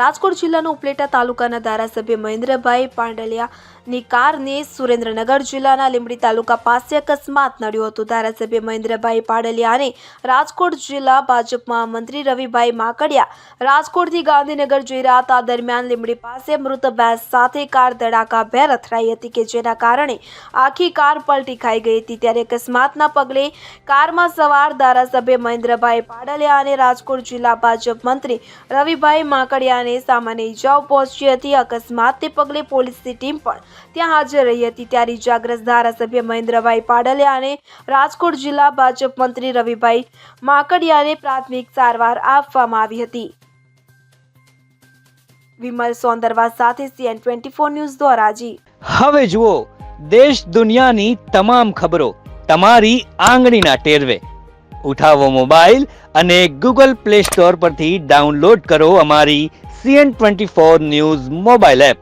રાજકોટ જિલ્લાના ઉપલેટા તાલુકાના ધારાસભ્ય મહેન્દ્રભાઈ પાંડલિયાની કારને સુરેન્દ્રનગર જિલ્લાના લીંબડી તાલુકા પાસે અકસ્માત નડ્યો હતો. ધારાસભ્ય મહેન્દ્રભાઈ પાડલિયાને રાજકોટ જિલ્લા ભાજપમાં મંત્રી રવિભાઈ માકડિયા રાજકોટથી ગાંધીનગર જઈ રહ્યા હતા. દરમિયાન લીંબડી પાસે મૃત ભેંસ સાથે કાર ધડાકાભેર અથડાઈ હતી કે જેના કારણે આખી કાર પલટી ખાઈ ગઈ હતી. ત્યારે અકસ્માતના પગલે કારમાં સવાર ધારાસભ્ય મહેન્દ્રભાઈ પાડલિયા અને રાજકોટ જિલ્લા ભાજપ મંત્રી રવિભાઈ માકડિયાને સામાન્ય ઈજાઓ પહોંચી હતી. અકસ્માતને પગલે પોલીસની ટીમ પણ ત્યાં હાજર રહી હતી. ત્યારે ઇજાગ્રસ્ત ધારાસભ્ય મહેન્દ્રભાઈ પાડલિયા અને રાજકોટ જિલ્લા ભાજપ મંત્રી રવિભાઈ માકડિયાને પ્રાથમિક સારવાર આપવામાં આવી હતી. વિમલ સોંદરવા સાથે CN twenty four news Dhoraji. હવે જુઓ, દેશ દુનિયાની તમામ ખબરો તમારી આંગળીના ટેરવે. ઉઠાવો મોબાઈલ અને ગૂગલ પ્લે સ્ટોર પરથી ડાઉનલોડ કરો અમારી CN twenty four news mobile app.